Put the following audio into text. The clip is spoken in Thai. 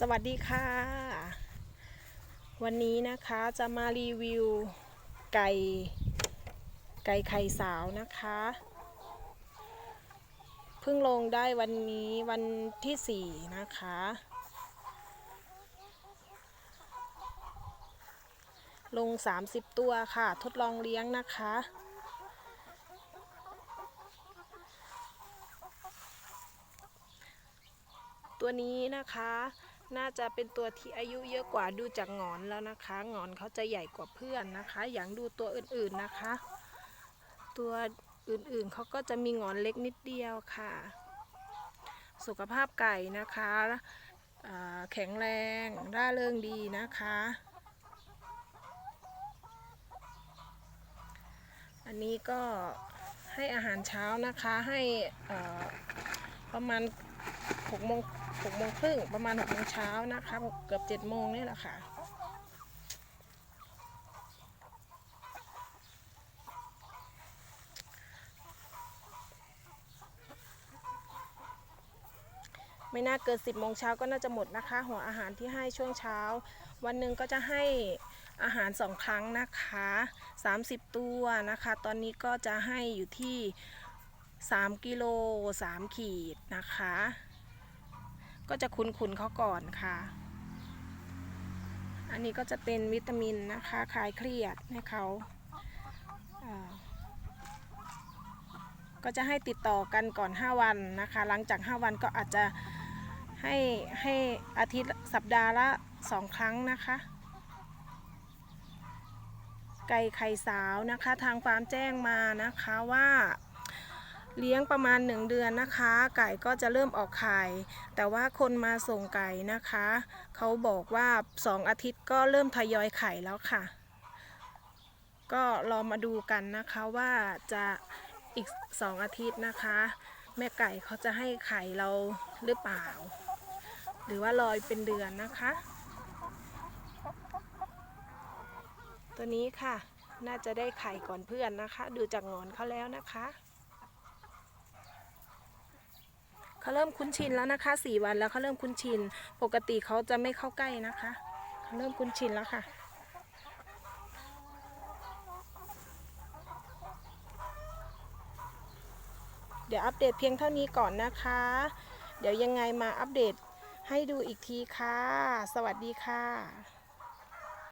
สวัสดีค่ะ วันนี้นะคะจะมารีวิวไก่ไก่ไข่สาวนะคะเพิ่งลงได้วันนี้วันที่4นะคะ ลง30ตัวค่ะ ทดลองเลี้ยงนะคะ ตัวนี้นะคะ น่าจะเป็นตัวที่อายุเยอะกว่าดูจากงอนแล้วนะคะงอนเขาจะใหญ่กว่าเพื่อนนะคะ อย่างดูตัวอื่นๆนะคะ ตัวอื่นๆเขาก็จะมีงอนเล็กนิดเดียวค่ะ สุขภาพไก่นะคะแข็งแรงร่าเริงดีนะคะ อันนี้ก็ให้อาหารเช้านะคะให้ประมาณ หกโมงหกโมงครึ่งประมาณหกโมงเช้านะคะเกือบเจ็ดโมงนี่แหละค่ะไม่น่าเกินสิบโมงเช้าก็น่าจะหมดนะคะ หัวอาหารที่ให้ช่วงเช้า วันหนึ่งก็จะให้อาหารสองครั้งนะคะ 30 ตัวนะคะ ตอนนี้ก็จะให้อยู่ที่ 3 กิโล 3 ขีดนะคะ ก็จะคุ้นๆเขาก่อนค่ะ อันนี้ก็จะเป็นวิตามินนะคะคลายเครียดให้เขาอ่าก็จะให้ติดต่อกันก่อน 5 วันนะคะ หลังจาก 5 วันก็อาจจะให้ให้อาทิตย์สัปดาห์ละ 2 ครั้งนะคะ ไก่ไข่สาวนะคะ ทางฟาร์มแจ้งมานะคะว่า เลี้ยงประมาณ 1 เดือนนะคะ ไก่ก็จะเริ่มออกไข่แต่ว่าคนมาส่งไก่นะคะ เขาบอกว่า 2 อาทิตย์ก็เริ่มทยอยไข่แล้วค่ะ ก็รอมาดูกันนะคะว่าจะอีก 2 อาทิตย์นะคะ แม่ไก่เขาจะให้ไข่เราหรือเปล่า หรือว่าลอยเป็นเดือนนะคะ ตัวนี้ค่ะน่าจะได้ไข่ก่อนเพื่อนนะคะ ดูจากงอนเขาแล้วนะคะ เขาเริ่มคุ้นชินแล้วนะคะสี่วันแล้วเขาเริ่มคุ้นชิน ปกติเขาจะไม่เข้าใกล้นะคะเขาเริ่มคุ้นชินแล้วค่ะเดี๋ยวอัปเดตเพียงเท่านี้ก่อนนะคะ เดี๋ยวยังไงมาอัปเดตให้ดูอีกทีค่ะ สวัสดีค่ะ